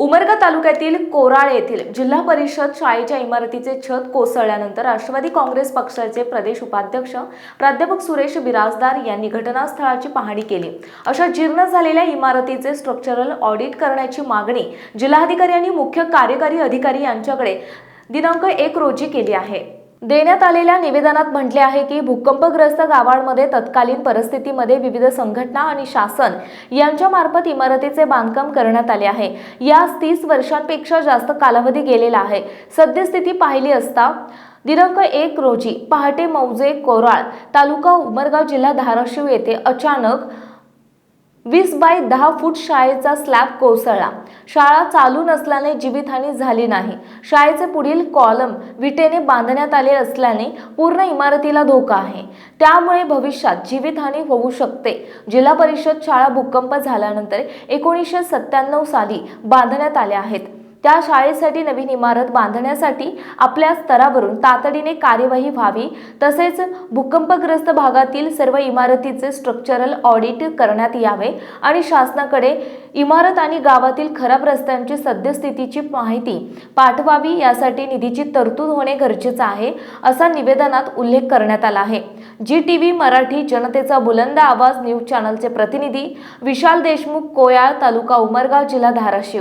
उमरगा तालुक्यातील कोराळ येथील जिल्हा परिषद शाळेच्या इमारतीचे छत कोसळल्यानंतर राष्ट्रवादी काँग्रेस पक्षाचे प्रदेश उपाध्यक्ष प्राध्यापक सुरेश बिराजदार यांनी घटनास्थळाची पाहणी केली. अशा जीर्ण झालेल्या इमारतीचे स्ट्रक्चरल ऑडिट करण्याची मागणी जिल्हाधिकारी आणि मुख्य कार्यकारी अधिकारी यांच्याकडे दिनांक एक रोजी केली आहे. देण्यात आलेल्या निवेदनात म्हटले आहे की भूकंपग्रस्त गावांमध्ये तत्कालीन परिस्थितीमध्ये विविध संघटना आणि शासन यांच्या मार्फत इमारतीचे बांधकाम करण्यात आले आहे. यास तीस वर्षांपेक्षा जास्त कालावधी गेलेला आहे. सद्यस्थिती पाहिली असता दिनांक एक रोजी पहाटे मौजे कोराळ तालुका उमरगाव जिल्हा धाराशिव येथे अचानक वीस बाय दहा फूट शाळेचा स्लॅब कोसळला. शाळा चालू नसल्याने जीवितहानी झाली नाही. शाळेचे पुढील कॉलम विटेने बांधण्यात आले असल्याने पूर्ण इमारतीला धोका आहे. त्यामुळे भविष्यात जीवितहानी होऊ शकते. जिल्हा परिषद शाळा भूकंप झाल्यानंतर एकोणीसशे सत्त्याण्णव साली बांधण्यात आल्या आहेत. त्या शाळेसाठी नवीन इमारत बांधण्यासाठी आपल्या स्तरावरून तातडीने कार्यवाही व्हावी. तसेच भूकंपग्रस्त भागातील सर्व इमारतीचे स्ट्रक्चरल ऑडिट करण्यात यावे आणि शासनाकडे इमारत आणि गावातील खराब रस्त्यांची सद्यस्थितीची माहिती पाठवावी. यासाठी निधीची तरतूद होणे गरजेचं आहे असा निवेदनात उल्लेख करण्यात आला आहे. जी टी व्ही मराठी जनतेचा बुलंद आवाज न्यूज चॅनलचे प्रतिनिधी विशाल देशमुख कोयाळ तालुका उमरगाव जिल्हा धाराशिव.